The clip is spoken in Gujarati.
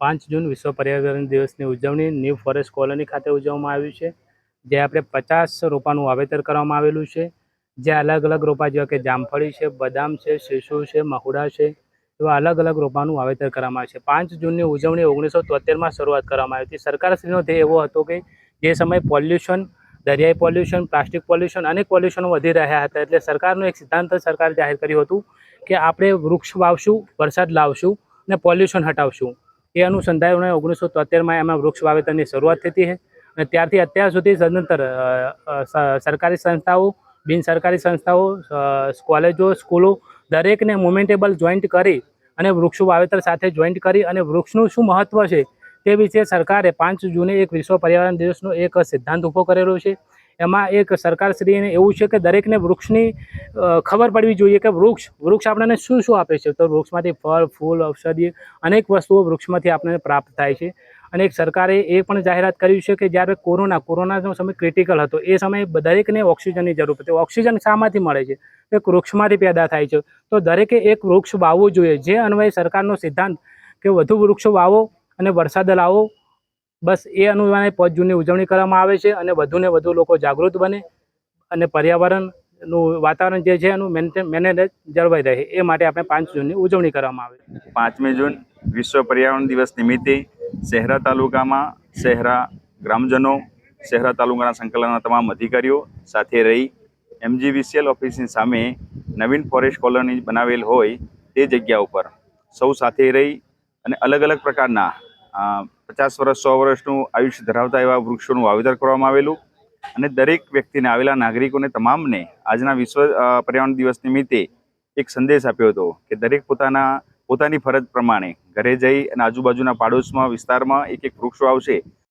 પાંચ જૂન વિશ્વ પર્યાવરણ દિવસની ઉજવણી ન્યૂ ફોરેસ્ટ કોલોની ખાતે ઉજવવામાં આવ્યું છે, જે આપણે પચાસ રોપાનું વાવેતર કરવામાં આવેલું છે, જે અલગ અલગ રોપા, જેવા કે જામફળી છે, બદામ છે, શીશુ છે, મહુડા છે, એવા અલગ અલગ રોપાનું વાવેતર કરવામાં આવે છે. પાંચ જૂનની ઉજવણી ઓગણીસો તોતેરમાં શરૂઆત કરવામાં આવી હતી. સરકારશ્રીનો ધ્યેય એવો હતો કે જે સમયે પોલ્યુશન, દરિયાઈ પોલ્યુશન, પ્લાસ્ટિક પોલ્યુશન, અનેક પોલ્યુશનો વધી રહ્યા હતા. એટલે સરકારનો એક સિદ્ધાંત સરકારે જાહેર કર્યું હતું કે આપણે વૃક્ષ વાવશું, વરસાદ લાવશું અને પોલ્યુશન હટાવશું. એ અનુસંધાને ઓગણીસો તોતેરમાં એમાં વૃક્ષ વાવેતરની શરૂઆત થતી છે. અને ત્યારથી અત્યાર સુધી સદંતર સરકારી સંસ્થાઓ બિન સરકારી સંસ્થાઓ કોલેજો, સ્કૂલો દરેકને મોમેન્ટેબલ જોઈન્ટ કરી અને વૃક્ષો વાવેતર સાથે જોઈન્ટ કરી અને વૃક્ષનું શું મહત્ત્વ છે તે વિશે સરકારે પાંચ જૂને એક વિશ્વ પર્યાવરણ દિવસનો એક સિદ્ધાંત ઊભો કરેલો છે. એમાં એક સરકારશ્રીને એવું છે કે દરેકને વૃક્ષની ખબર પડવી જોઈએ કે વૃક્ષ વૃક્ષ આપણને શું શું આપે છે? તો વૃક્ષમાંથી ફળ, ફૂલ ઔષધિ અનેક વસ્તુઓ વૃક્ષમાંથી આપણને પ્રાપ્ત થાય છે. અને એક સરકારે એ પણ જાહેરાત કર્યું છે કે જ્યારે કોરોના, કોરોનાનો સમય ક્રિટિકલ હતો, એ સમયે દરેકને ઓક્સિજનની જરૂર હતી ઓક્સિજન શામાંથી મળે છે? તે વૃક્ષમાંથી પેદા થાય છે? તો દરેકે એક વૃક્ષ વાવવું જોઈએ. જે અન્વયે સરકારનો સિદ્ધાંત કે વધુ વૃક્ષો વાવો અને વરસાદ લાવો બસ એ અનુમાને પાંચ જૂનની ઉજવણી કરવામાં આવે છે અને વધુને વધુ લોકો જાગૃત બને અને પર્યાવરણનું વાતાવરણ જે છે એનું મેનેજ જળવાઈ રહે. એ માટે આપણે પાંચ જૂનની ઉજવણી કરવામાં આવે છે. પાંચમી જૂન વિશ્વ પર્યાવરણ દિવસ નિમિત્તે શહેરા તાલુકામાં શહેરા ગ્રામજનો, શહેરા તાલુકાના સંકલનના તમામ અધિકારીઓ સાથે રહી એમજીવીસીએલ ઓફિસની સામે નવીન ફોરેસ્ટ કોલોની બનાવેલ હોય તે જગ્યા ઉપર સૌ સાથે રહી અને અલગ અલગ પ્રકારના પચાસ વર્ષ, સો વર્ષનું આયુષ્ય ધરાવતા એવા વૃક્ષોનું વાવેતર કરવામાં આવેલું અને દરેક વ્યક્તિને આવેલા નાગરિકોને તમામને આજના વિશ્વ પર્યાવરણ દિવસ નિમિત્તે એક સંદેશ આપ્યો હતો કે દરેક પોતાના, પોતાની ફરજ પ્રમાણે ઘરે જઈ અને આજુબાજુના પાડોશમાં વિસ્તારમાં એક એક વૃક્ષો આવશે.